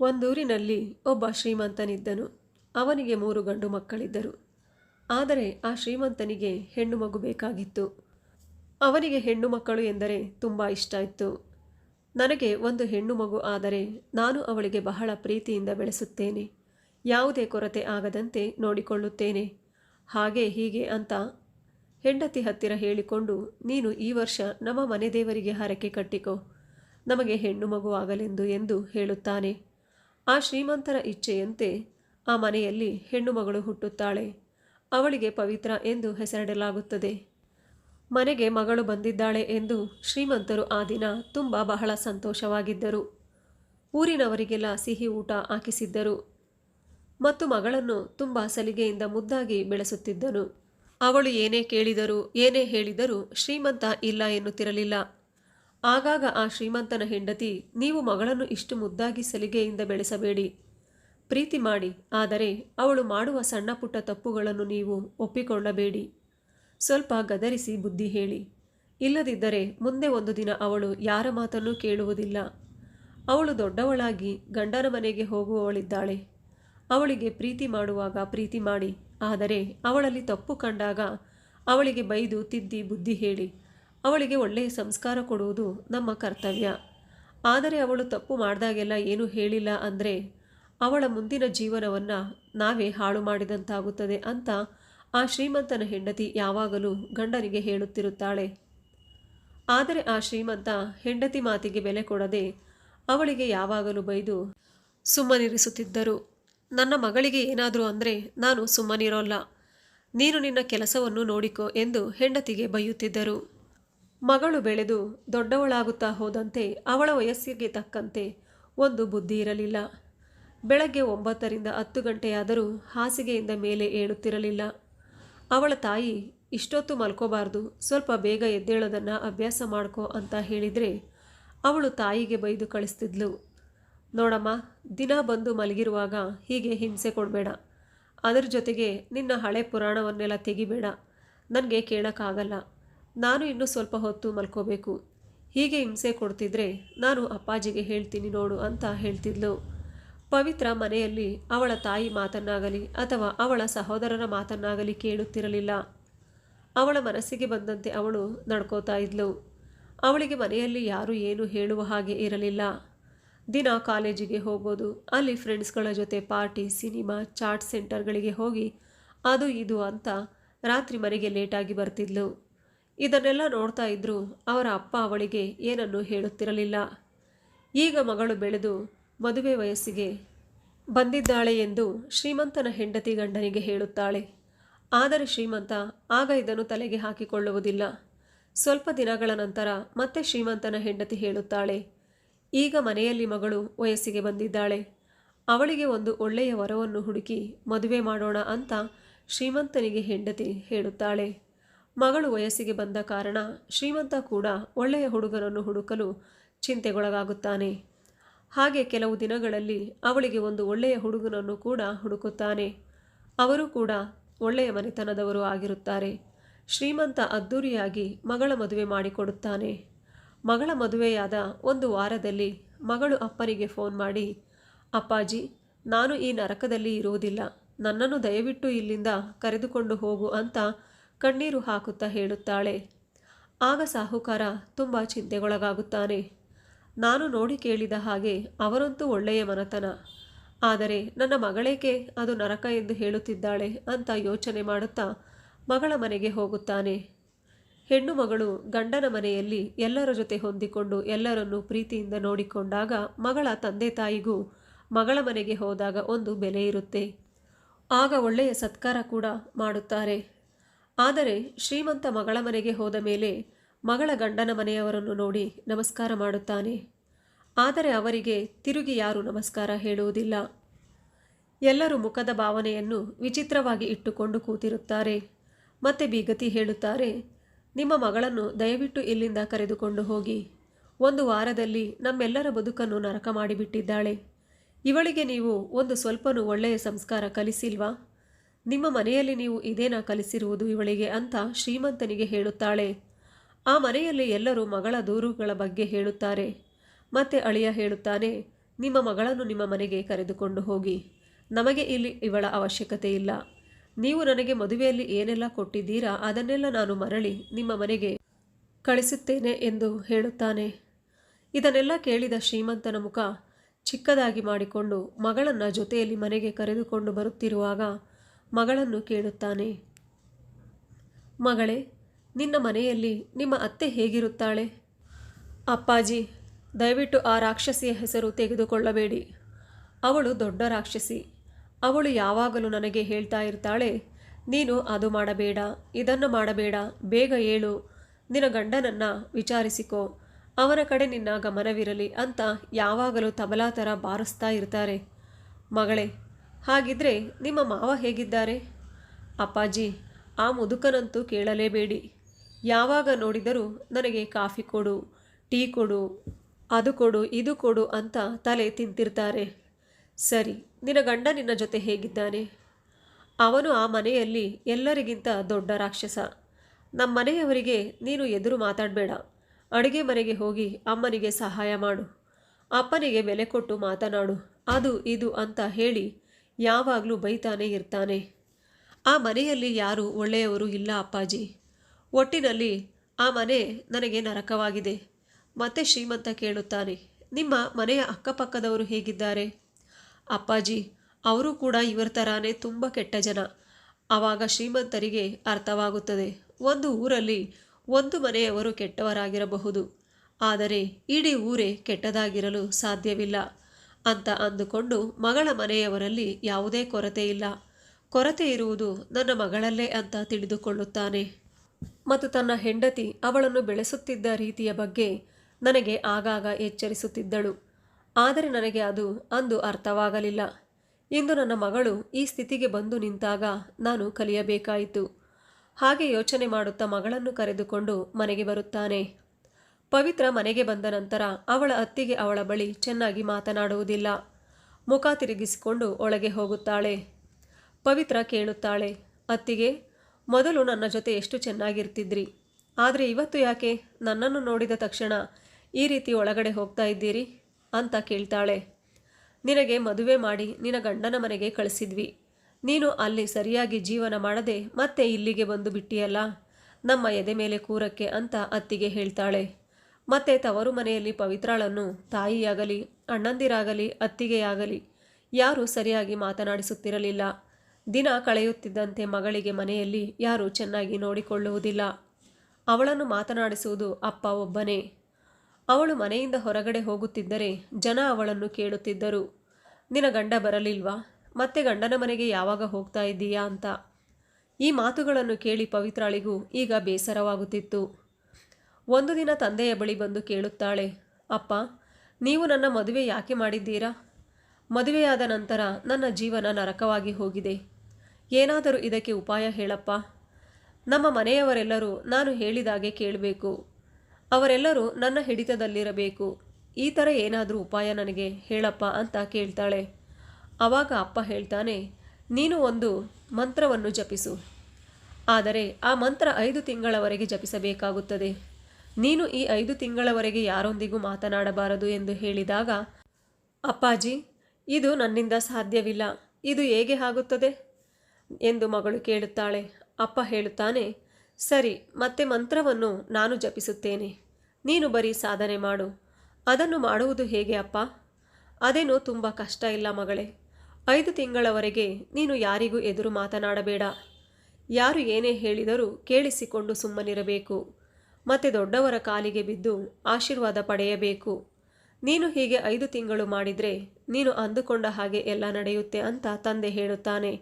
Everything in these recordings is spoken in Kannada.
ಒಂದೂರಿನಲ್ಲಿ ಒಬ್ಬ ಶ್ರೀಮಂತನಿದ್ದನು. ಅವನಿಗೆ ಮೂರು ಗಂಡು ಮಕ್ಕಳಿದ್ದರು. ಆದರೆ ಆ ಶ್ರೀಮಂತನಿಗೆ ಹೆಣ್ಣು ಮಗು ಬೇಕಾಗಿತ್ತು. ಅವನಿಗೆ ಹೆಣ್ಣು ಮಕ್ಕಳು ಎಂದರೆ ತುಂಬ ಇಷ್ಟ ಇತ್ತು. ನನಗೆ ಒಂದು ಹೆಣ್ಣು ಮಗು ಆದರೆ ನಾನು ಅವಳಿಗೆ ಬಹಳ ಪ್ರೀತಿಯಿಂದ ಬೆಳೆಸುತ್ತೇನೆ. ಯಾವುದೇ ಕೊರತೆ ಆಗದಂತೆ ನೋಡಿಕೊಳ್ಳುತ್ತೇನೆ. ಹಾಗೆ ಹೀಗೆ ಅಂತ ಹೆಂಡತಿ ಹತ್ತಿರ ಹೇಳಿಕೊಂಡು, ನೀನು ಈ ವರ್ಷ ನಮ್ಮ ಮನೆ ದೇವರಿಗೆ ಹರಕೆ ಕಟ್ಟಿಕೋ. ನಮಗೆ ಹೆಣ್ಣು ಮಗು ಆಗಲೆಂದು ಎಂದು ಹೇಳುತ್ತಾನೆ. ಆ ಶ್ರೀಮಂತರ ಇಚ್ಛೆಯಂತೆ ಆ ಮನೆಯಲ್ಲಿ ಹೆಣ್ಣು ಮಗಳು ಹುಟ್ಟುತ್ತಾಳೆ. ಅವಳಿಗೆ ಪವಿತ್ರ ಎಂದು ಹೆಸರಿಡಲಾಗುತ್ತದೆ. ಮನೆಗೆ ಮಗಳು ಬಂದಿದ್ದಾಳೆ ಎಂದು ಶ್ರೀಮಂತರು ಆ ದಿನ ತುಂಬ ಬಹಳ ಸಂತೋಷವಾಗಿದ್ದರು. ಊರಿನವರಿಗೆಲ್ಲ ಸಿಹಿ ಊಟ ಹಾಕಿಸಿದ್ದರು. ಮತ್ತು ಮಗಳನ್ನು ತುಂಬ ಸಲಿಗೆಯಿಂದ ಮುದ್ದಾಗಿ ಬೆಳೆಸುತ್ತಿದ್ದನು. ಅವಳು ಏನೇ ಕೇಳಿದರೂ, ಏನೇ ಹೇಳಿದರೂ ಶ್ರೀಮಂತ ಇಲ್ಲ ಎನ್ನುತ್ತಿರಲಿಲ್ಲ. ಆಗಾಗ ಆ ಶ್ರೀಮಂತನ ಹೆಂಡತಿ, ನೀವು ಮಗಳನ್ನು ಇಷ್ಟು ಮುದ್ದಾಗಿ ಸಲಿಗೆಯಿಂದ ಬೆಳೆಸಬೇಡಿ. ಪ್ರೀತಿ ಮಾಡಿ, ಆದರೆ ಅವಳು ಮಾಡುವ ಸಣ್ಣ ಪುಟ್ಟ ತಪ್ಪುಗಳನ್ನು ನೀವು ಒಪ್ಪಿಕೊಳ್ಳಬೇಡಿ. ಸ್ವಲ್ಪ ಗದರಿಸಿ ಬುದ್ಧಿ ಹೇಳಿ. ಇಲ್ಲದಿದ್ದರೆ ಮುಂದೆ ಒಂದು ದಿನ ಅವಳು ಯಾರ ಮಾತನ್ನೂ ಕೇಳುವುದಿಲ್ಲ. ಅವಳು ದೊಡ್ಡವಳಾಗಿ ಗಂಡನ ಮನೆಗೆ ಹೋಗುವವಳಿದ್ದಾಳೆ. ಅವಳಿಗೆ ಪ್ರೀತಿ ಮಾಡುವಾಗ ಪ್ರೀತಿ ಮಾಡಿ, ಆದರೆ ಅವಳಲ್ಲಿ ತಪ್ಪು ಕಂಡಾಗ ಅವಳಿಗೆ ಬೈದು ತಿದ್ದಿ ಬುದ್ಧಿ ಹೇಳಿ. ಅವಳಿಗೆ ಒಳ್ಳೆಯ ಸಂಸ್ಕಾರ ಕೊಡುವುದು ನಮ್ಮ ಕರ್ತವ್ಯ. ಆದರೆ ಅವಳು ತಪ್ಪು ಮಾಡಿದಾಗೆಲ್ಲ ಏನೂ ಹೇಳಿಲ್ಲ ಅಂದರೆ, ಅವಳ ಮುಂದಿನ ಜೀವನವನ್ನು ನಾವೇ ಹಾಳು ಮಾಡಿದಂತಾಗುತ್ತದೆ ಅಂತ ಆ ಶ್ರೀಮಂತನ ಹೆಂಡತಿ ಯಾವಾಗಲೂ ಗಂಡನಿಗೆ ಹೇಳುತ್ತಿರುತ್ತಾಳೆ. ಆದರೆ ಆ ಶ್ರೀಮಂತ ಹೆಂಡತಿ ಮಾತಿಗೆ ಬೆಲೆ ಕೊಡದೆ ಅವಳಿಗೆ ಯಾವಾಗಲೂ ಬೈದು ಸುಮ್ಮನಿರಿಸುತ್ತಿದ್ದರು. ನನ್ನ ಮಗಳಿಗೆ ಏನಾದರೂ ಅಂದರೆ ನಾನು ಸುಮ್ಮನಿರೋಲ್ಲ. ನೀನು ನಿನ್ನ ಕೆಲಸವನ್ನು ನೋಡಿಕೋ ಎಂದು ಹೆಂಡತಿಗೆ ಬೈಯುತ್ತಿದ್ದರು. ಮಗಳು ಬೆಳೆದು ದೊಡ್ಡವಳಾಗುತ್ತಾ ಹೋದಂತೆ ಅವಳ ವಯಸ್ಸಿಗೆ ತಕ್ಕಂತೆ ಒಂದು ಬುದ್ಧಿ ಇರಲಿಲ್ಲ. ಬೆಳಗ್ಗೆ ಒಂಬತ್ತರಿಂದ ಹತ್ತು ಗಂಟೆಯಾದರೂ ಹಾಸಿಗೆಯಿಂದ ಮೇಲೆ ಏಳುತ್ತಿರಲಿಲ್ಲ. ಅವಳ ತಾಯಿ, ಇಷ್ಟೊತ್ತು ಮಲ್ಕೋಬಾರ್ದು, ಸ್ವಲ್ಪ ಬೇಗ ಎದ್ದೇಳೋದನ್ನು ಅಭ್ಯಾಸ ಮಾಡ್ಕೋ ಅಂತ ಹೇಳಿದರೆ ಅವಳು ತಾಯಿಗೆ ಬೈದು ಕಳಿಸ್ತಿದ್ಲು. ನೋಡಮ್ಮ, ದಿನ ಬಂದು ಮಲಗಿರುವಾಗ ಹೀಗೆ ಹಿಂಸೆ ಕೊಡಬೇಡ. ಅದರ ಜೊತೆಗೆ ನಿನ್ನ ಹಳೆ ಪುರಾಣವನ್ನೆಲ್ಲ ತೆಗಿಬೇಡ. ನನಗೆ ಕೇಳೋಕ್ಕಾಗಲ್ಲ. ನಾನು ಇನ್ನೂ ಸ್ವಲ್ಪ ಹೊತ್ತು ಮಲ್ಕೋಬೇಕು. ಹೀಗೆ ಹಿಂಸೆ ಕೊಡ್ತಿದ್ರೆ ನಾನು ಅಪ್ಪಾಜಿಗೆ ಹೇಳ್ತೀನಿ ನೋಡು ಅಂತ ಹೇಳ್ತಿದ್ಲು. ಪವಿತ್ರ ಮನೆಯಲ್ಲಿ ಅವಳ ತಾಯಿ ಮಾತನ್ನಾಗಲಿ ಅಥವಾ ಅವಳ ಸಹೋದರರ ಮಾತನ್ನಾಗಲಿ ಕೇಳುತ್ತಿರಲಿಲ್ಲ. ಅವಳ ಮನಸ್ಸಿಗೆ ಬಂದಂತೆ ಅವಳು ನಡ್ಕೋತಾ ಇದ್ಲು. ಅವಳಿಗೆ ಮನೆಯಲ್ಲಿ ಯಾರೂ ಏನು ಹೇಳುವ ಹಾಗೆ ಇರಲಿಲ್ಲ. ದಿನ ಕಾಲೇಜಿಗೆ ಹೋಗೋದು ಅಲ್ಲಿ ಫ್ರೆಂಡ್ಸ್ಗಳ ಜೊತೆ ಪಾರ್ಟಿ, ಸಿನಿಮಾ, ಚಾಟ್ ಸೆಂಟರ್ಗಳಿಗೆ ಹೋಗಿ ಅದು ಇದು ಅಂತ ರಾತ್ರಿ ಮನೆಗೆ ಲೇಟಾಗಿ ಬರ್ತಿದ್ಲು. ಇದನ್ನೆಲ್ಲ ನೋಡ್ತಾ ಇದ್ದರೂ ಅವರ ಅಪ್ಪ ಅವಳಿಗೆ ಏನನ್ನೂ ಹೇಳುತ್ತಿರಲಿಲ್ಲ. ಈಗ ಮಗಳು ಬೆಳೆದು ಮದುವೆ ವಯಸ್ಸಿಗೆ ಬಂದಿದ್ದಾಳೆ ಎಂದು ಶ್ರೀಮಂತನ ಹೆಂಡತಿ ಗಂಡನಿಗೆ ಹೇಳುತ್ತಾಳೆ. ಆದರೆ ಶ್ರೀಮಂತ ಆಗ ಇದನ್ನು ತಲೆಗೆ ಹಾಕಿಕೊಳ್ಳುವುದಿಲ್ಲ. ಸ್ವಲ್ಪ ದಿನಗಳ ನಂತರ ಮತ್ತೆ ಶ್ರೀಮಂತನ ಹೆಂಡತಿ ಹೇಳುತ್ತಾಳೆ, ಈಗ ಮನೆಯಲ್ಲಿ ಮಗಳು ವಯಸ್ಸಿಗೆ ಬಂದಿದ್ದಾಳೆ. ಅವಳಿಗೆ ಒಂದು ಒಳ್ಳೆಯ ವರವನ್ನು ಹುಡುಕಿ ಮದುವೆ ಮಾಡೋಣ ಅಂತ ಶ್ರೀಮಂತನಿಗೆ ಹೆಂಡತಿ ಹೇಳುತ್ತಾಳೆ. ಮಗಳು ವಯಸ್ಸಿಗೆ ಬಂದ ಕಾರಣ ಶ್ರೀಮಂತ ಕೂಡ ಒಳ್ಳೆಯ ಹುಡುಗನನ್ನು ಹುಡುಕಲು ಚಿಂತೆಗೊಳಗಾಗುತ್ತಾನೆ. ಹಾಗೆ ಕೆಲವು ದಿನಗಳಲ್ಲಿ ಅವಳಿಗೆ ಒಂದು ಒಳ್ಳೆಯ ಹುಡುಗನನ್ನು ಕೂಡ ಹುಡುಕುತ್ತಾನೆ. ಅವರು ಕೂಡ ಒಳ್ಳೆಯ ಮನೆತನದವರು ಆಗಿರುತ್ತಾರೆ. ಶ್ರೀಮಂತ ಅದ್ದೂರಿಯಾಗಿ ಮಗಳ ಮದುವೆ ಮಾಡಿಕೊಡುತ್ತಾನೆ. ಮಗಳ ಮದುವೆಯಾದ ಒಂದು ವಾರದಲ್ಲಿ ಮಗಳು ಅಪ್ಪನಿಗೆ ಫೋನ್ ಮಾಡಿ, ಅಪ್ಪಾಜಿ, ನಾನು ಈ ನರಕದಲ್ಲಿ ಇರುವುದಿಲ್ಲ. ನನ್ನನ್ನು ದಯವಿಟ್ಟು ಇಲ್ಲಿಂದ ಕರೆದುಕೊಂಡು ಹೋಗು ಅಂತ ಕಣ್ಣೀರು ಹಾಕುತ್ತಾ ಹೇಳುತ್ತಾಳೆ. ಆಗ ಸಾಹುಕಾರ ತುಂಬ ಚಿಂತೆಗೊಳಗಾಗುತ್ತಾನೆ. ನಾನು ನೋಡಿ ಕೇಳಿದ ಹಾಗೆ ಅವರಂತೂ ಒಳ್ಳೆಯ ಮನತನ. ಆದರೆ ನನ್ನ ಮಗಳೇಕೆ ಅದು ನರಕ ಎಂದು ಹೇಳುತ್ತಿದ್ದಾಳೆ ಅಂತ ಯೋಚನೆ ಮಾಡುತ್ತಾ ಮಗಳ ಮನೆಗೆ ಹೋಗುತ್ತಾನೆ. ಹೆಣ್ಣು ಮಗಳು ಗಂಡನ ಮನೆಯಲ್ಲಿ ಎಲ್ಲರ ಜೊತೆ ಹೊಂದಿಕೊಂಡು ಎಲ್ಲರನ್ನೂ ಪ್ರೀತಿಯಿಂದ ನೋಡಿಕೊಂಡಾಗ ಮಗಳ ತಂದೆ ತಾಯಿಗೂ ಮಗಳ ಮನೆಗೆ ಹೋದಾಗ ಒಂದು ಬೆಲೆ ಇರುತ್ತೆ. ಆಗ ಒಳ್ಳೆಯ ಸತ್ಕಾರ ಕೂಡ ಮಾಡುತ್ತಾರೆ. ಆದರೆ ಶ್ರೀಮಂತ ಮಗಳ ಮನೆಗೆ ಹೋದ ಮೇಲೆ ಮಗಳ ಗಂಡನ ಮನೆಯವರನ್ನು ನೋಡಿ ನಮಸ್ಕಾರ ಮಾಡುತ್ತಾನೆ. ಆದರೆ ಅವರಿಗೆ ತಿರುಗಿ ಯಾರೂ ನಮಸ್ಕಾರ ಹೇಳುವುದಿಲ್ಲ. ಎಲ್ಲರೂ ಮುಖದ ಭಾವನೆಯನ್ನು ವಿಚಿತ್ರವಾಗಿ ಇಟ್ಟುಕೊಂಡು ಕೂತಿರುತ್ತಾರೆ. ಮತ್ತೆ ಬೀಗತಿ ಹೇಳುತ್ತಾರೆ, ನಿಮ್ಮ ಮಗಳನ್ನು ದಯವಿಟ್ಟು ಇಲ್ಲಿಂದ ಕರೆದುಕೊಂಡು ಹೋಗಿ. ಒಂದು ವಾರದಲ್ಲಿ ನಮ್ಮೆಲ್ಲರ ಬದುಕನ್ನು ನರಕ ಮಾಡಿಬಿಟ್ಟಿದ್ದಾಳೆ. ಇವಳಿಗೆ ನೀವು ಒಂದು ಸ್ವಲ್ಪನೂ ಒಳ್ಳೆಯ ಸಂಸ್ಕಾರ ಕಲಿಸಿಲ್ವಾ? ನಿಮ್ಮ ಮನೆಯಲ್ಲಿ ನೀವು ಇದೇನ ಕಲಿಸಿರುವುದು ಇವಳಿಗೆ ಅಂತ ಶ್ರೀಮಂತನಿಗೆ ಹೇಳುತ್ತಾಳೆ. ಆ ಮನೆಯಲ್ಲಿ ಎಲ್ಲರೂ ಮಗಳ ದೂರುಗಳ ಬಗ್ಗೆ ಹೇಳುತ್ತಾರೆ. ಮತ್ತೆ ಅಳಿಯ ಹೇಳುತ್ತಾನೆ, ನಿಮ್ಮ ಮಗಳನ್ನು ನಿಮ್ಮ ಮನೆಗೆ ಕರೆದುಕೊಂಡು ಹೋಗಿ. ನಮಗೆ ಇಲ್ಲಿ ಇವಳ ಅವಶ್ಯಕತೆ ಇಲ್ಲ. ನೀವು ನನಗೆ ಮದುವೆಯಲ್ಲಿ ಏನೆಲ್ಲ ಕೊಟ್ಟಿದ್ದೀರಾ ಅದನ್ನೆಲ್ಲ ನಾನು ಮರಳಿ ನಿಮ್ಮ ಮನೆಗೆ ಕಳಿಸುತ್ತೇನೆ ಎಂದು ಹೇಳುತ್ತಾನೆ. ಇದನ್ನೆಲ್ಲ ಕೇಳಿದ ಶ್ರೀಮಂತನ ಮುಖ ಚಿಕ್ಕದಾಗಿ ಮಾಡಿಕೊಂಡು ಮಗಳನ್ನು ಜೊತೆಯಲ್ಲಿ ಮನೆಗೆ ಕರೆದುಕೊಂಡು ಬರುತ್ತಿರುವಾಗ ಮಗಳನ್ನು ಕೇಳುತ್ತಾನೆ. ಮಗಳೇ, ನಿನ್ನ ಮನೆಯಲ್ಲಿ ನಿಮ್ಮ ಅತ್ತೆ ಹೇಗಿರುತ್ತಾಳೆ? ಅಪ್ಪಾಜಿ, ದಯವಿಟ್ಟು ಆ ರಾಕ್ಷಸಿಯ ಹೆಸರು ತೆಗೆದುಕೊಳ್ಳಬೇಡಿ. ಅವಳು ದೊಡ್ಡ ರಾಕ್ಷಸಿ. ಅವಳು ಯಾವಾಗಲೂ ನನಗೆ ಹೇಳ್ತಾ ಇರ್ತಾಳೆ, ನೀನು ಅದು ಮಾಡಬೇಡ, ಇದನ್ನು ಮಾಡಬೇಡ, ಬೇಗ ಏಳು. ನಿನ್ನ ಗಂಡನನ್ನು ವಿಚಾರಿಸಿಕೋ. ಅವನ ಕಡೆ ನಿನ್ನ ಗಮನವಿರಲಿ ಅಂತ ಯಾವಾಗಲೂ ತಬಲಾ ಥರ ಬಾರಿಸ್ತಾ ಇರ್ತಾರೆ. ಮಗಳೇ ಹಾಗಿದ್ರೆ ನಿಮ್ಮ ಮಾವ ಹೇಗಿದ್ದಾರೆ? ಅಪ್ಪಾಜಿ, ಆ ಮುದುಕನಂತೂ ಕೇಳಲೇಬೇಡಿ. ಯಾವಾಗ ನೋಡಿದರೂ ನನಗೆ ಕಾಫಿ ಕೊಡು, ಟೀ ಕೊಡು, ಅದು ಕೊಡು, ಇದು ಕೊಡು ಅಂತ ತಲೆ ತಿಂತಿರ್ತಾರೆ. ಸರಿ, ನಿನ್ನ ಗಂಡ ನಿನ್ನ ಜೊತೆ ಹೇಗಿದ್ದಾನೆ? ಅವನು ಆ ಮನೆಯಲ್ಲಿ ಎಲ್ಲರಿಗಿಂತ ದೊಡ್ಡ ರಾಕ್ಷಸ. ನಮ್ಮ ಮನೆಯವರಿಗೆ ನೀನು ಎದುರು ಮಾತಾಡಬೇಡ. ಅಡುಗೆ ಮನೆಗೆ ಹೋಗಿ ಅಮ್ಮನಿಗೆ ಸಹಾಯ ಮಾಡು. ಅಪ್ಪನಿಗೆ ಬೆಲೆ ಕೊಟ್ಟು ಮಾತನಾಡು. ಅದು ಇದು ಅಂತ ಹೇಳಿ ಯಾವಾಗಲೂ ಬೈತಾನೆ ಇರ್ತಾನೆ. ಆ ಮನೆಯಲ್ಲಿ ಯಾರು ಒಳ್ಳೆಯವರು ಇಲ್ಲ ಅಪ್ಪಾಜಿ. ಒಟ್ಟಿನಲ್ಲಿ ಆ ಮನೆ ನನಗೆ ನರಕವಾಗಿದೆ. ಮತ್ತೆ ಶ್ರೀಮಂತ ಕೇಳುತ್ತಾನೆ, ನಿಮ್ಮ ಮನೆಯ ಅಕ್ಕಪಕ್ಕದವರು ಹೇಗಿದ್ದಾರೆ? ಅಪ್ಪಾಜಿ, ಅವರು ಕೂಡ ಇವರ ಥರಾನೇ ತುಂಬ ಕೆಟ್ಟ ಜನ. ಆವಾಗ ಶ್ರೀಮಂತರಿಗೆ ಅರ್ಥವಾಗುತ್ತದೆ, ಒಂದು ಊರಲ್ಲಿ ಒಂದು ಮನೆಯವರು ಕೆಟ್ಟವರಾಗಿರಬಹುದು. ಆದರೆ ಇಡೀ ಊರೇ ಕೆಟ್ಟದಾಗಿರಲು ಸಾಧ್ಯವಿಲ್ಲ. ಅಂತ ಅಂದುಕೊಂಡು ಮಗಳ ಮನೆಯವರಲ್ಲಿ ಯಾವುದೇ ಕೊರತೆ ಇಲ್ಲ. ಕೊರತೆ ಇರುವುದು ನನ್ನ ಮಗಳಲ್ಲೇ ಅಂತ ತಿಳಿದುಕೊಳ್ಳುತ್ತಾನೆ. ಮತ್ತು ತನ್ನ ಹೆಂಡತಿ ಅವಳನ್ನು ಬೆಳೆಸುತ್ತಿದ್ದ ರೀತಿಯ ಬಗ್ಗೆ ನನಗೆ ಆಗಾಗ ಎಚ್ಚರಿಸುತ್ತಿದ್ದಳು. ಆದರೆ ನನಗೆ ಅದು ಅಂದು ಅರ್ಥವಾಗಲಿಲ್ಲ. ಇಂದು ನನ್ನ ಮಗಳು ಈ ಸ್ಥಿತಿಗೆ ಬಂದು ನಿಂತಾಗ ನಾನು ಕಲಿಯಬೇಕಾಯಿತು. ಹಾಗೆ ಯೋಚನೆ ಮಾಡುತ್ತಾ ಮಗಳನ್ನು ಕರೆದುಕೊಂಡು ಮನೆಗೆ ಬರುತ್ತಾನೆ. ಪವಿತ್ರ ಮನೆಗೆ ಬಂದ ನಂತರ ಅವಳ ಅತ್ತಿಗೆ ಅವಳ ಬಳಿ ಚೆನ್ನಾಗಿ ಮಾತನಾಡುವುದಿಲ್ಲ. ಮುಖ ತಿರುಗಿಸಿಕೊಂಡು ಒಳಗೆ ಹೋಗುತ್ತಾಳೆ. ಪವಿತ್ರ ಕೇಳುತ್ತಾಳೆ, ಅತ್ತಿಗೆ, ಮೊದಲು ನನ್ನ ಜೊತೆ ಎಷ್ಟು ಚೆನ್ನಾಗಿರ್ತಿದ್ರಿ. ಆದರೆ ಇವತ್ತು ಯಾಕೆ ನನ್ನನ್ನು ನೋಡಿದ ತಕ್ಷಣ ಈ ರೀತಿ ಒಳಗಡೆ ಹೋಗ್ತಾ ಇದ್ದೀರಿ? ಅಂತ ಕೇಳ್ತಾಳೆ. ನಿನಗೆ ಮದುವೆ ಮಾಡಿ ನಿನ್ನ ಗಂಡನ ಮನೆಗೆ ಕಳಿಸಿದ್ವಿ. ನೀನು ಅಲ್ಲಿ ಸರಿಯಾಗಿ ಜೀವನ ಮಾಡದೆ ಮತ್ತೆ ಇಲ್ಲಿಗೆ ಬಂದು ಬಿಟ್ಟಿಯಲ್ಲ? ನಮ್ಮ ಎದೆ ಮೇಲೆ ಕೂರಕ್ಕೆ ಅಂತ ಅತ್ತಿಗೆ ಹೇಳ್ತಾಳೆ. ಮತ್ತೆ ತವರು ಮನೆಯಲ್ಲಿ ಪವಿತ್ರಾಳನ್ನು ತಾಯಿಯಾಗಲಿ, ಅಣ್ಣಂದಿರಾಗಲಿ, ಅತ್ತಿಗೆಯಾಗಲಿ, ಯಾರೂ ಸರಿಯಾಗಿ ಮಾತನಾಡಿಸುತ್ತಿರಲಿಲ್ಲ. ದಿನ ಕಳೆಯುತ್ತಿದ್ದಂತೆ ಮಗಳಿಗೆ ಮನೆಯಲ್ಲಿ ಯಾರೂ ಚೆನ್ನಾಗಿ ನೋಡಿಕೊಳ್ಳುವುದಿಲ್ಲ. ಅವಳನ್ನು ಮಾತನಾಡಿಸುವುದು ಅಪ್ಪ ಒಬ್ಬನೇ. ಅವಳು ಮನೆಯಿಂದ ಹೊರಗಡೆ ಹೋಗುತ್ತಿದ್ದರೆ ಜನ ಅವಳನ್ನು ಕೇಳುತ್ತಿದ್ದರು. ನಿನ್ನ ಗಂಡ ಬರಲಿಲ್ವಾ? ಮತ್ತೆ ಗಂಡನ ಮನೆಗೆ ಯಾವಾಗ ಹೋಗ್ತಾ ಇದ್ದೀಯಾ ಅಂತ. ಈ ಮಾತುಗಳನ್ನು ಕೇಳಿ ಪವಿತ್ರಾಳಿಗೂ ಈಗ ಬೇಸರವಾಗುತ್ತಿತ್ತು. ಒಂದು ದಿನ ತಂದೆಯ ಬಳಿ ಬಂದು ಕೇಳುತ್ತಾಳೆ, ಅಪ್ಪ, ನೀವು ನನ್ನ ಮದುವೆ ಯಾಕೆ ಮಾಡಿದ್ದೀರಾ? ಮದುವೆಯಾದ ನಂತರ ನನ್ನ ಜೀವನ ನರಕವಾಗಿ ಹೋಗಿದೆ. ಏನಾದರೂ ಇದಕ್ಕೆ ಉಪಾಯ ಹೇಳಪ್ಪ. ನಮ್ಮ ಮನೆಯವರೆಲ್ಲರೂ ನಾನು ಹೇಳಿದಾಗೆ ಕೇಳಬೇಕು. ಅವರೆಲ್ಲರೂ ನನ್ನ ಹಿಡಿತದಲ್ಲಿರಬೇಕು. ಈ ಥರ ಏನಾದರೂ ಉಪಾಯ ನನಗೆ ಹೇಳಪ್ಪ ಅಂತ ಕೇಳ್ತಾಳೆ. ಆವಾಗ ಅಪ್ಪ ಹೇಳ್ತಾನೆ, ನೀನು ಒಂದು ಮಂತ್ರವನ್ನು ಜಪಿಸು. ಆದರೆ ಆ ಮಂತ್ರ ಐದು ತಿಂಗಳವರೆಗೆ ಜಪಿಸಬೇಕಾಗುತ್ತದೆ. ನೀನು ಈ ಐದು ತಿಂಗಳವರೆಗೆ ಯಾರೊಂದಿಗೂ ಮಾತನಾಡಬಾರದು ಎಂದು ಹೇಳಿದಾಗ, ಅಪ್ಪಾಜಿ, ಇದು ನನ್ನಿಂದ ಸಾಧ್ಯವಿಲ್ಲ, ಇದು ಹೇಗೆ ಆಗುತ್ತದೆ? ಎಂದು ಮಗಳು ಕೇಳುತ್ತಾಳೆ. ಅಪ್ಪ ಹೇಳುತ್ತಾನೆ, ಸರಿ, ಮತ್ತೆ ಮಂತ್ರವನ್ನು ನಾನು ಜಪಿಸುತ್ತೇನೆ. ನೀನು ಬರೀ ಸಾಧನೆ ಮಾಡು. ಅದನ್ನು ಮಾಡುವುದು ಹೇಗೆ ಅಪ್ಪ? ಅದೇನು ತುಂಬ ಕಷ್ಟ ಇಲ್ಲ ಮಗಳೇ. ಐದು ತಿಂಗಳವರೆಗೆ ನೀನು ಯಾರಿಗೂ ಎದುರು ಮಾತನಾಡಬೇಡ. ಯಾರು ಏನೇ ಹೇಳಿದರೂ ಕೇಳಿಸಿಕೊಂಡು ಸುಮ್ಮನಿರಬೇಕು. ಮತ್ತೆ ದೊಡ್ಡವರ ಕಾಲಿಗೆ ಬಿದ್ದು ಆಶೀರ್ವಾದ ಪಡೆಯಬೇಕು. ನೀನು ಹೀಗೆ ಐದು ತಿಂಗಳು ಮಾಡಿದರೆ ನೀನು ಅಂದುಕೊಂಡ ಹಾಗೆ ಎಲ್ಲ ನಡೆಯುತ್ತೆ ಅಂತ ತಂದೆ ಹೇಳುತ್ತಾನೆ.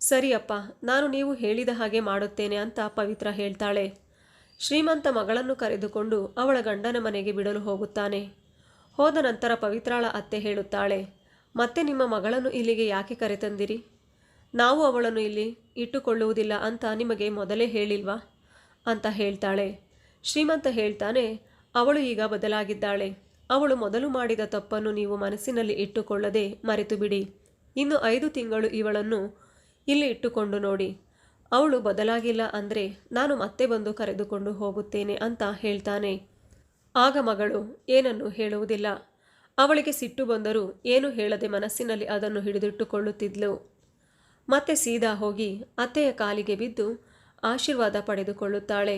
ಸರಿಯಪ್ಪ, ನಾನು ನೀವು ಹೇಳಿದ ಹಾಗೆ ಮಾಡುತ್ತೇನೆ ಅಂತ ಪವಿತ್ರ ಹೇಳ್ತಾಳೆ. ಶ್ರೀಮಂತ ಮಗಳನ್ನು ಕರೆದುಕೊಂಡು ಅವಳ ಗಂಡನ ಮನೆಗೆ ಬಿಡಲು ಹೋಗುತ್ತಾನೆ. ಹೋದ ನಂತರ ಪವಿತ್ರಾಳ ಅತ್ತೆ ಹೇಳುತ್ತಾಳೆ, ಮತ್ತೆ ನಿಮ್ಮ ಮಗಳನ್ನು ಇಲ್ಲಿಗೆ ಯಾಕೆ ಕರೆತಂದಿರಿ? ನಾವು ಅವಳನ್ನು ಇಲ್ಲಿ ಇಟ್ಟುಕೊಳ್ಳುವುದಿಲ್ಲ ಅಂತ ನಿಮಗೆ ಮೊದಲೇ ಹೇಳಿಲ್ವಾ? ಅಂತ ಹೇಳ್ತಾಳೆ. ಶ್ರೀಮಂತ ಹೇಳ್ತಾನೆ, ಅವಳು ಈಗ ಬದಲಾಗಿದ್ದಾಳೆ. ಅವಳು ಮೊದಲು ಮಾಡಿದ ತಪ್ಪನ್ನು ನೀವು ಮನಸ್ಸಿನಲ್ಲಿ ಇಟ್ಟುಕೊಳ್ಳದೆ ಮರೆತು ಬಿಡಿ ಇನ್ನು ಐದು ತಿಂಗಳು ಇವಳನ್ನು ಇಲ್ಲಿ ಇಟ್ಟುಕೊಂಡು ನೋಡಿ. ಅವಳು ಬದಲಾಗಿಲ್ಲ ಅಂದರೆ ನಾನು ಮತ್ತೆ ಬಂದು ಕರೆದುಕೊಂಡು ಹೋಗುತ್ತೇನೆ ಅಂತ ಹೇಳ್ತಾನೆ. ಆಗ ಮಗಳು, ಏನನ್ನು ಹೇಳುವುದಿಲ್ಲ. ಅವಳಿಗೆ ಸಿಟ್ಟು ಬಂದರೂ ಏನು ಹೇಳದೆ ಮನಸ್ಸಿನಲ್ಲಿ ಅದನ್ನು ಹಿಡಿದಿಟ್ಟುಕೊಳ್ಳುತ್ತಿದ್ಲು. ಮತ್ತೆ ಸೀದಾ ಹೋಗಿ ಅತ್ತೆಯ ಕಾಲಿಗೆ ಬಿದ್ದು ಆಶೀರ್ವಾದ ಪಡೆದುಕೊಳ್ಳುತ್ತಾಳೆ.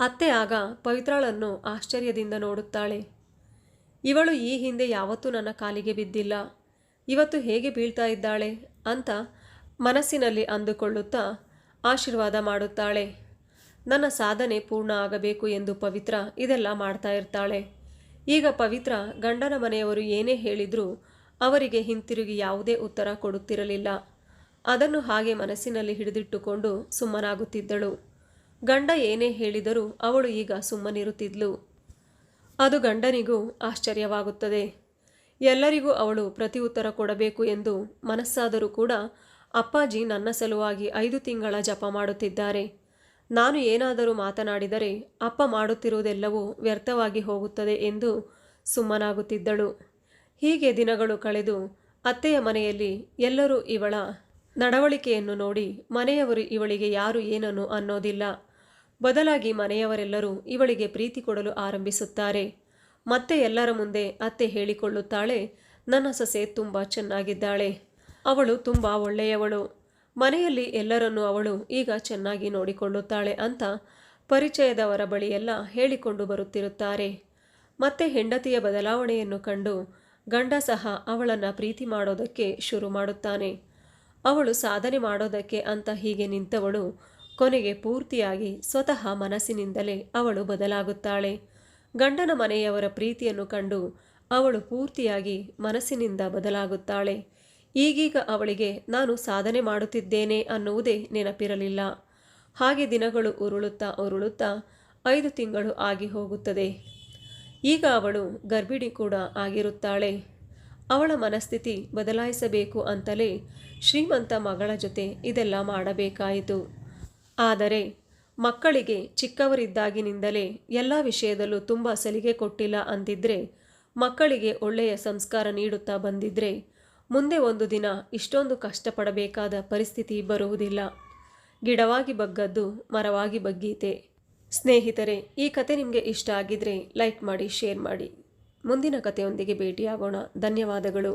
ಅತ್ತೆ ಆಗ ಪವಿತ್ರಾಳನ್ನು ಆಶ್ಚರ್ಯದಿಂದ ನೋಡುತ್ತಾಳೆ. ಇವಳು ಈ ಹಿಂದೆ ಯಾವತ್ತೂ ನನ್ನ ಕಾಲಿಗೆ ಬಿದ್ದಿಲ್ಲ. ಇವತ್ತು ಹೇಗೆ ಬೀಳ್ತಾ ಇದ್ದಾಳೆ ಅಂತ ಮನಸ್ಸಿನಲ್ಲಿ ಅಂದುಕೊಳ್ಳುತ್ತಾ ಆಶೀರ್ವಾದ ಮಾಡುತ್ತಾಳೆ. ನನ್ನ ಸಾಧನೆ ಪೂರ್ಣ ಆಗಬೇಕು ಎಂದು ಪವಿತ್ರ ಇದೆಲ್ಲ ಮಾಡ್ತಾ ಇರ್ತಾಳೆ. ಈಗ ಪವಿತ್ರ ಗಂಡನ ಮನೆಯವರು ಏನೇ ಹೇಳಿದರೂ ಅವರಿಗೆ ಹಿಂತಿರುಗಿ ಯಾವುದೇ ಉತ್ತರ ಕೊಡುತ್ತಿರಲಿಲ್ಲ. ಅದನ್ನು ಹಾಗೆ ಮನಸ್ಸಿನಲ್ಲಿ ಹಿಡಿದಿಟ್ಟುಕೊಂಡು ಸುಮ್ಮನಾಗುತ್ತಿದ್ದಳು. ಗಂಡ ಏನೇ ಹೇಳಿದರೂ ಅವಳು ಈಗ ಸುಮ್ಮನಿರುತ್ತಿದ್ಲು. ಅದು ಗಂಡನಿಗೂ ಆಶ್ಚರ್ಯವಾಗುತ್ತದೆ. ಎಲ್ಲರಿಗೂ ಅವಳು ಪ್ರತಿ ಉತ್ತರ ಕೊಡಬೇಕು ಎಂದು ಮನಸ್ಸಾದರೂ ಕೂಡ ಅಪ್ಪಾಜಿ ನನ್ನ ಸಲುವಾಗಿ ಐದು ತಿಂಗಳ ಜಪ ಮಾಡುತ್ತಿದ್ದಾರೆ. ನಾನು ಏನಾದರೂ ಮಾತನಾಡಿದರೆ ಅಪ್ಪ ಮಾಡುತ್ತಿರುವುದೆಲ್ಲವೂ ವ್ಯರ್ಥವಾಗಿ ಹೋಗುತ್ತದೆ ಎಂದು ಸುಮ್ಮನಾಗುತ್ತಿದ್ದಳು. ಹೀಗೆ ದಿನಗಳು ಕಳೆದು ಅತ್ತೆಯ ಮನೆಯಲ್ಲಿ ಎಲ್ಲರೂ ಇವಳ ನಡವಳಿಕೆಯನ್ನು ನೋಡಿ ಮನೆಯವರು ಇವಳಿಗೆ ಯಾರು ಏನನ್ನು ಅನ್ನೋದಿಲ್ಲ. ಬದಲಾಗಿ ಮನೆಯವರೆಲ್ಲರೂ ಇವಳಿಗೆ ಪ್ರೀತಿ ಕೊಡಲು ಆರಂಭಿಸುತ್ತಾರೆ. ಮತ್ತೆ ಎಲ್ಲರ ಮುಂದೆ ಅತ್ತೆ ಹೇಳಿಕೊಳ್ಳುತ್ತಾಳೆ, ನನ್ನ ಸೊಸೆ ತುಂಬ ಚೆನ್ನಾಗಿದ್ದಾಳೆ. ಅವಳು ತುಂಬ ಒಳ್ಳೆಯವಳು. ಮನೆಯಲ್ಲಿ ಎಲ್ಲರನ್ನೂ ಅವಳು ಈಗ ಚೆನ್ನಾಗಿ ನೋಡಿಕೊಳ್ಳುತ್ತಾಳೆ ಅಂತ ಪರಿಚಯದವರ ಬಳಿಯೆಲ್ಲ ಹೇಳಿಕೊಂಡು ಬರುತ್ತಿರುತ್ತಾರೆ. ಮತ್ತೆ ಹೆಂಡತಿಯ ಬದಲಾವಣೆಯನ್ನು ಕಂಡು ಗಂಡ ಸಹ ಅವಳನ್ನು ಪ್ರೀತಿ ಮಾಡೋದಕ್ಕೆ ಶುರು ಮಾಡುತ್ತಾನೆ. ಅವಳು ಸಾಧನೆ ಮಾಡೋದಕ್ಕೆ ಅಂತ ಹೀಗೆ ನಿಂತವಳು ಕೊನೆಗೆ ಪೂರ್ತಿಯಾಗಿ ಸ್ವತಃ ಮನಸ್ಸಿನಿಂದಲೇ ಅವಳು ಬದಲಾಗುತ್ತಾಳೆ. ಗಂಡನ ಮನೆಯವರ ಪ್ರೀತಿಯನ್ನು ಕಂಡು ಅವಳು ಪೂರ್ತಿಯಾಗಿ ಮನಸ್ಸಿನಿಂದ ಬದಲಾಗುತ್ತಾಳೆ. ಈಗೀಗ ಅವಳಿಗೆ ನಾನು ಸಾಧನೆ ಮಾಡುತ್ತಿದ್ದೇನೆ ಅನ್ನುವುದೇ ನೆನಪಿರಲಿಲ್ಲ. ಹಾಗೆ ದಿನಗಳು ಉರುಳುತ್ತಾ ಉರುಳುತ್ತಾ ಐದು ತಿಂಗಳು ಆಗಿ ಹೋಗುತ್ತದೆ. ಈಗ ಅವಳು ಗರ್ಭಿಣಿ ಕೂಡ ಆಗಿರುತ್ತಾಳೆ. ಅವಳ ಮನಸ್ಥಿತಿ ಬದಲಾಯಿಸಬೇಕು ಅಂತಲೇ ಶ್ರೀಮಂತ ಮಗಳ ಜೊತೆ ಇದೆಲ್ಲ ಮಾಡಬೇಕಾಯಿತು. ಆದರೆ ಮಕ್ಕಳಿಗೆ ಚಿಕ್ಕವರಿದ್ದಾಗಿನಿಂದಲೇ ಎಲ್ಲ ವಿಷಯದಲ್ಲೂ ತುಂಬ ಸಲಿಗೆ ಕೊಟ್ಟಿಲ್ಲ ಅಂದಿದ್ರೆ ಮಕ್ಕಳಿಗೆ ಒಳ್ಳೆಯ ಸಂಸ್ಕಾರ ನೀಡುತ್ತಾ ಬಂದಿದ್ರೆ, ಮುಂದೆ ಒಂದು ದಿನ ಇಷ್ಟೊಂದು ಕಷ್ಟಪಡಬೇಕಾದ ಪರಿಸ್ಥಿತಿ ಬರುವುದಿಲ್ಲ. ಗಿಡವಾಗಿ ಬಗ್ಗದ್ದು ಮರವಾಗಿ ಬಗ್ಗೀತೆ. ಸ್ನೇಹಿತರೆ, ಈ ಕತೆ ನಿಮಗೆ ಇಷ್ಟ ಆಗಿದ್ರೆ ಲೈಕ್ ಮಾಡಿ, ಶೇರ್ ಮಾಡಿ. ಮುಂದಿನ ಕಥೆಯೊಂದಿಗೆ ಭೇಟಿಯಾಗೋಣ. ಧನ್ಯವಾದಗಳು.